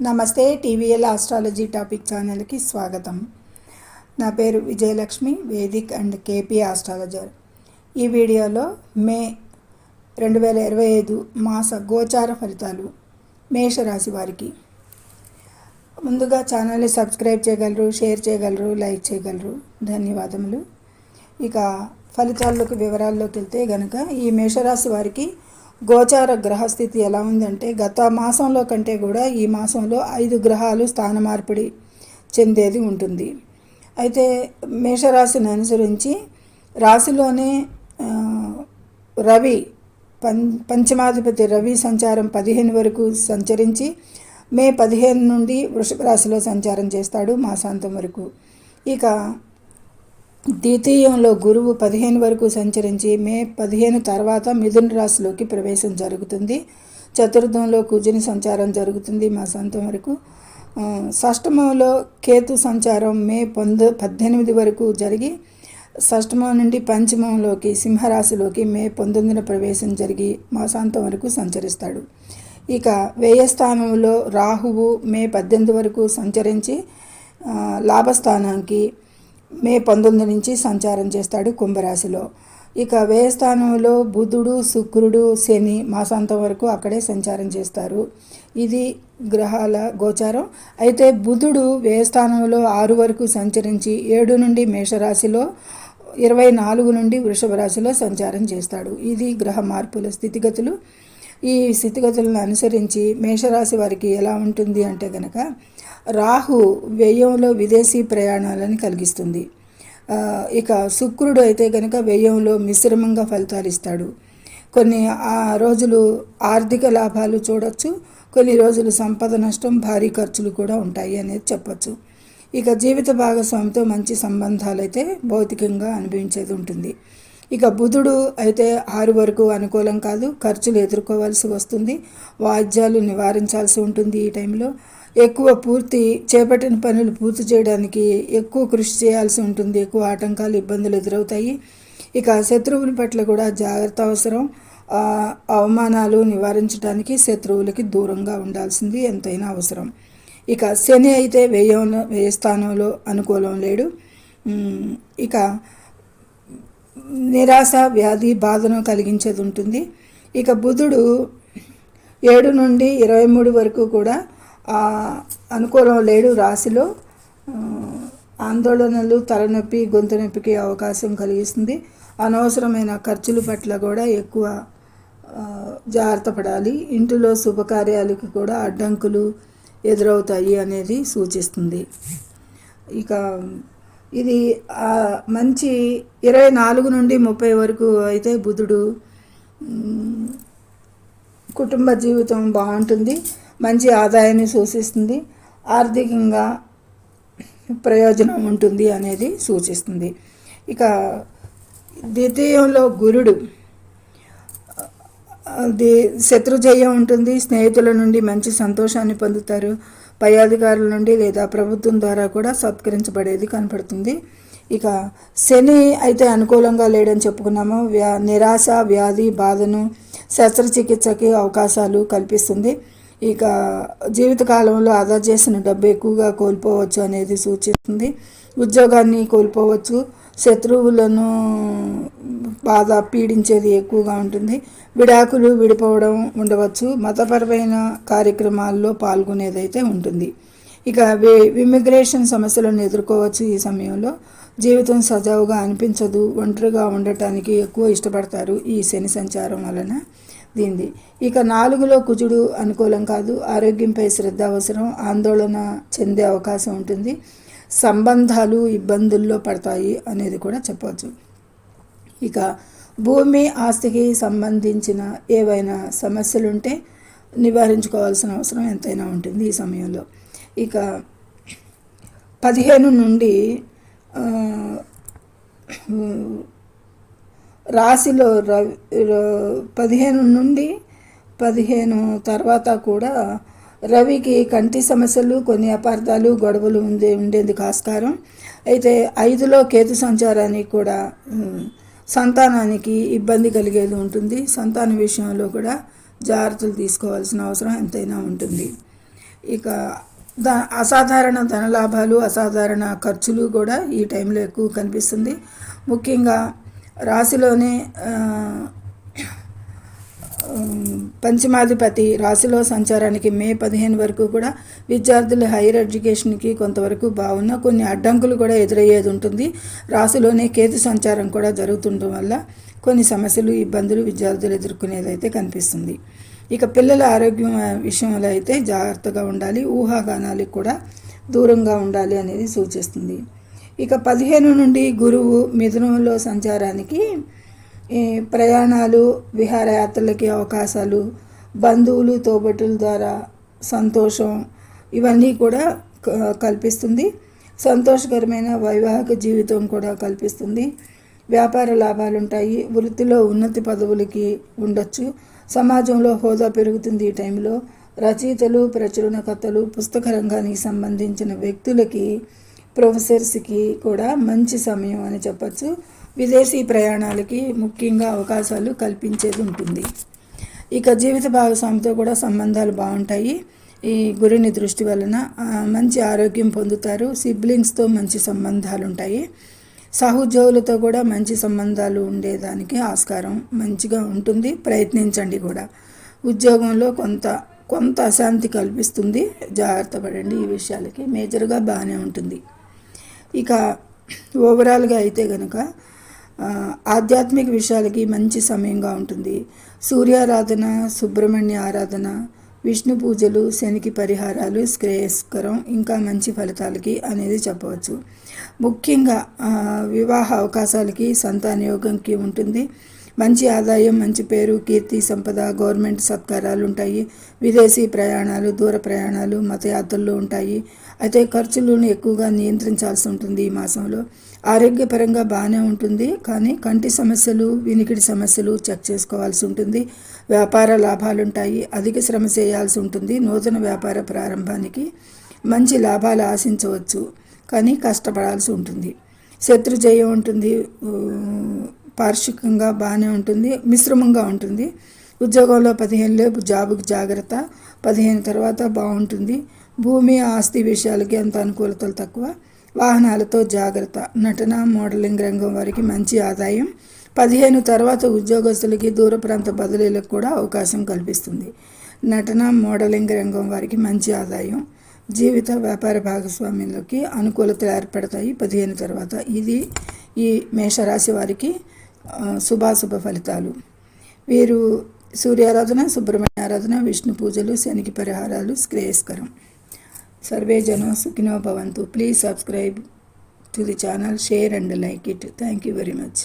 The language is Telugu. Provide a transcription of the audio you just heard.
నమస్తే టీవీఎల్ ఆస్ట్రాలజీ టాపిక్ ఛానల్కి స్వాగతం. నా పేరు Vijayalakshmi Vedic and KP astrologer. ఈ వీడియోలో మే రెండు వేల ఇరవై ఐదు మాస గోచార ఫలితాలు మేషరాశి వారికి. ముందుగా ఛానల్ని సబ్స్క్రైబ్ చేయగలరు షేర్ చేయగలరు లైక్ చేయగలరు. ధన్యవాదములు. ఇక ఫలితాల్లోకి వివరాల్లోకి వెళ్తే గనక ఈ మేషరాశి వారికి గోచార గ్రహస్థితి ఎలా ఉందంటే గత మాసంలో కంటే కూడా ఈ మాసంలో ఐదు గ్రహాలు స్థాన మార్పిడి చెందేది ఉంటుంది. అయితే మేషరాశిని అనుసరించి రాశిలోనే రవి పం పంచమాధిపతి రవి సంచారం పదిహేను వరకు సంచరించి మే పదిహేను నుండి వృషభ రాశిలో సంచారం చేస్తాడు మాసాంతం వరకు. ఇక ద్వితీయంలో గురువు పదిహేను వరకు సంచరించి మే పదిహేను తర్వాత మిథున రాశిలోకి ప్రవేశం జరుగుతుంది. చతుర్థంలో కుజుని సంచారం జరుగుతుంది మా సొంతం వరకు. షష్టమంలో కేతు సంచారం మే పంద పద్దెనిమిది వరకు జరిగి షష్టమం నుండి పంచమంలోకి సింహరాశిలోకి మే పంతొమ్మిదిన ప్రవేశం జరిగి మాసాంతం వరకు సంచరిస్తాడు. ఇక వ్యయస్థానంలో రాహువు మే పద్దెనిమిది వరకు సంచరించి లాభస్థానానికి మే పంతొమ్మిది నుంచి సంచారం చేస్తాడు కుంభరాశిలో. ఇక వ్యయస్థానంలో బుధుడు శుక్రుడు శని మాసాంతం వరకు అక్కడే సంచారం చేస్తారు. ఇది గ్రహాల గోచారం. అయితే బుధుడు వ్యయస్థానంలో ఆరు వరకు సంచరించి ఏడు నుండి మేషరాశిలో ఇరవై నాలుగు నుండి వృషభ రాశిలో సంచారం చేస్తాడు. ఇది గ్రహ మార్పుల స్థితిగతులు. ఈ స్థితిగతులను అనుసరించి మేషరాశి వారికి ఎలా ఉంటుంది అంటే కనుక రాహు వ్యయంలో విదేశీ ప్రయాణాలను కలిగిస్తుంది. ఇక శుక్రుడు అయితే కనుక వ్యయంలో మిశ్రమంగా ఫలితాలు ఇస్తాడు. కొన్ని ఆ రోజులు ఆర్థిక లాభాలు చూడొచ్చు కొన్ని రోజులు సంపద నష్టం భారీ ఖర్చులు కూడా ఉంటాయి అనేది చెప్పచ్చు. ఇక జీవిత భాగస్వామితో మంచి సంబంధాలు అయితే భౌతికంగా అనిపించేది ఉంటుంది. ఇక బుధుడు అయితే ఆరు వరకు అనుకూలం కాదు ఖర్చులు ఎదుర్కోవాల్సి వస్తుంది. వాయిద్యాలు నివారించాల్సి ఉంటుంది ఈ టైంలో. ఎక్కువ పూర్తి చేపట్టిన పనులు పూర్తి చేయడానికి ఎక్కువ కృషి చేయాల్సి ఉంటుంది. ఎక్కువ ఆటంకాలు ఇబ్బందులు ఎదురవుతాయి. ఇక శత్రువుల పట్ల కూడా జాగ్రత్త అవసరం. అవమానాలు నివారించడానికి శత్రువులకి దూరంగా ఉండాల్సింది ఎంతైనా అవసరం. ఇక శని అయితే వ్యయంలో వ్యయ స్థానంలో అనుకూలం లేడు. ఇక నిరాశ వ్యాధి బాధను కలిగించేది ఉంటుంది ఇక బుధుడు ఏడు నుండి ఇరవై మూడు వరకు కూడా అనుకూలం లేడు రాశిలో. ఆందోళనలు తలనొప్పి గొంతు నొప్పికి అవకాశం కలిగిస్తుంది. అనవసరమైన ఖర్చుల పట్ల కూడా ఎక్కువ జాగ్రత్త పడాలి. ఇంటిలో శుభకార్యాలకు కూడా అడ్డంకులు ఎదురవుతాయి అనేది సూచిస్తుంది. ఇక ఇది మంచి ఇరవై నాలుగు నుండి ముప్పై వరకు అయితే బుధుడు కుటుంబ జీవితం బాగుంటుంది మంచి ఆదాయాన్ని సూచిస్తుంది ఆర్థికంగా ప్రయోజనం ఉంటుంది అనేది సూచిస్తుంది. ఇక ద్వితీయంలో గురుడు అది శత్రుజయం ఉంటుంది స్నేహితుల నుండి మంచి సంతోషాన్ని పొందుతారు పై అధికారుల నుండి లేదా ప్రభుత్వం ద్వారా కూడా సత్కరించబడేది కనపడుతుంది. ఇక శని అయితే అనుకూలంగా లేడని చెప్పుకున్నాము. వ్యా నిరాశ వ్యాధి బాధను శస్త్రచికిత్సకి అవకాశాలు కల్పిస్తుంది. ఇక జీవితకాలంలో ఆదా చేసిన డబ్బు ఎక్కువగా కోల్పోవచ్చు అనేది సూచిస్తుంది. ఉద్యోగాన్ని కోల్పోవచ్చు. శత్రువులను బాధ పీడించేది ఎక్కువగా ఉంటుంది. విడాకులు విడిపోవడం ఉండవచ్చు. మతపరమైన కార్యక్రమాల్లో పాల్గొనేదైతే ఉంటుంది. ఇక ఇమిగ్రేషన్ సమస్యలను ఎదుర్కోవచ్చు ఈ సమయంలో. జీవితం సజావుగా అనిపించదు. ఒంటరిగా ఉండటానికి ఎక్కువ ఇష్టపడతారు ఈ శని సంచారం వలన. దీనిది ఇక నాలుగులో కుజుడు అనుకూలం కాదు. ఆరోగ్యంపై శ్రద్ధ అవసరం. ఆందోళన చెందే అవకాశం ఉంటుంది. సంబంధాలు ఇబ్బందుల్లో పడతాయి అనేది కూడా చెప్పవచ్చు ఇక భూమి ఆస్తికి సంబంధించిన ఏవైనా సమస్యలుంటే నివారించుకోవాల్సిన అవసరం ఎంతైనా ఉంటుంది ఈ సమయంలో. ఇక పదిహేను నుండి రాశిలో రవి పదిహేను నుండి పదిహేను తర్వాత కూడా రవికి కంటి సమస్యలు కొన్ని అపార్థాలు గొడవలు ఉండే ఉండేందుకు ఆస్కారం. అయితే ఐదులో కేతు సంచారానికి కూడా సంతానానికి ఇబ్బంది కలిగేది ఉంటుంది. సంతాన విషయంలో కూడా జాగ్రత్తలు తీసుకోవాల్సిన అవసరం ఎంతైనా ఉంటుంది. ఇక ద అసాధారణ ధనలాభాలు అసాధారణ ఖర్చులు కూడా ఈ టైంలో ఎక్కువ కనిపిస్తుంది. ముఖ్యంగా రాశిలోనే పంచమాధిపతి రాశిలో సంచారానికి మే పదిహేను వరకు కూడా విద్యార్థులు హైయర్ ఎడ్యుకేషన్కి కొంతవరకు బాగున్న కొన్ని అడ్డంకులు కూడా ఎదురయ్యేది ఉంటుంది. రాశిలోనే కేతు సంచారం కూడా జరుగుతుండటం వల్ల కొన్ని సమస్యలు ఇబ్బందులు విద్యార్థులు ఎదుర్కొనేది అయితే కనిపిస్తుంది. ఇక పిల్లల ఆరోగ్యం విషయంలో అయితే జాగ్రత్తగా ఉండాలి. ఊహాగానాలకు కూడా దూరంగా ఉండాలి అనేది సూచిస్తుంది. ఇక పదిహేను నుండి గురువు మిథునంలో సంచారానికి ప్రయాణాలు విహారయాత్రలకి అవకాశాలు బంధువులు తోబట్టుల ద్వారా సంతోషం ఇవన్నీ కూడా క- కల్పిస్తుంది. సంతోషకరమైన వైవాహిక జీవితం కూడా కల్పిస్తుంది. వ్యాపార లాభాలు ఉంటాయి వృత్తిలో ఉన్నతి పదవులకి ఉండొచ్చు. సమాజంలో హోదా పెరుగుతుంది ఈ టైంలో. రచయితలు ప్రచురణకర్తలు పుస్తక రంగానికి సంబంధించిన వ్యక్తులకి ప్రొఫెసర్స్కి కూడా మంచి సమయం అని చెప్పచ్చు. విదేశీ ప్రయాణాలకి ముఖ్యంగా అవకాశాలు కల్పించేది ఉంటుంది. ఇక జీవిత భాగస్వామితో కూడా సంబంధాలు బాగుంటాయి. ఈ గురిని దృష్టి వలన మంచి ఆరోగ్యం పొందుతారు. సిబ్లింగ్స్తో మంచి సంబంధాలు ఉంటాయి సహోద్యోగులతో కూడా మంచి సంబంధాలు ఉండేదానికి ఆస్కారం మంచిగా ఉంటుంది. ప్రయత్నించండి కూడా. ఉద్యోగంలో కొంత కొంత అశాంతి కల్పిస్తుంది. జాగ్రత్త పడండి. ఈ విషయాలకి మేజర్గా బాగానే ఉంటుంది. ఇక ఓవరాల్గా అయితే కనుక ఆధ్యాత్మిక విషయాలకి మంచి సమయంగా ఉంటుంది. సూర్యారాధన సుబ్రహ్మణ్య ఆరాధన విష్ణు పూజలు శనికి పరిహారాలు శ్రేయస్కరం ఇంకా మంచి ఫలితాలకి అనేది చెప్పవచ్చు. ముఖ్యంగా వివాహ అవకాశాలకి సంతానయోగంకి ఉంటుంది. మంచి ఆదాయం మంచి పేరు కీర్తి సంపద గవర్నమెంట్ సత్కారాలు ఉంటాయి. విదేశీ ప్రయాణాలు దూర ప్రయాణాలు మతయాత్రలు ఉంటాయి. అయితే ఖర్చులను ఎక్కువగా నియంత్రించాల్సి ఉంటుంది ఈ మాసంలో. ఆరోగ్యపరంగా బాగానే ఉంటుంది కానీ కంటి సమస్యలు వినికిడి సమస్యలు చెక్ చేసుకోవాల్సి ఉంటుంది. వ్యాపార లాభాలు ఉంటాయి అధిక శ్రమ చేయాల్సి ఉంటుంది నూతన వ్యాపార ప్రారంభానికి మంచి లాభాలు ఆశించవచ్చు కానీ కష్టపడాల్సి ఉంటుంది. శత్రు జయం ఉంటుంది పార్షికంగా బాగానే ఉంటుంది మిశ్రమంగా ఉంటుంది. ఉద్యోగంలో పదిహేను లేపు జాబుకి జాగ్రత్త పదిహేను తర్వాత బాగుంటుంది భూమి ఆస్తి విషయాలకి అంత అనుకూలతలు తక్కువ. వాహనాలతో జాగ్రత్త. నటన మోడలింగ్ రంగం వారికి మంచి ఆదాయం. పదిహేను తర్వాత ఉద్యోగస్తులకి దూర ప్రాంత బదిలీలకు కూడా అవకాశం కల్పిస్తుంది. నటన మోడలింగ్ రంగం వారికి మంచి ఆదాయం. జీవిత వ్యాపార భాగస్వామ్యంలోకి అనుకూలతలు ఏర్పడతాయి పదిహేను తర్వాత. ఇది ఈ మేషరాశి వారికి శుభాశుభ ఫలితాలు. వీరు సూర్యారాధన సుబ్రహ్మణ్య ఆరాధన విష్ణు పూజలు శనికి పరిహారాలు శ్రేయస్కరం. సర్వే జనం సుఖినో భవంతు. Please subscribe to the channel share and like it thank you very much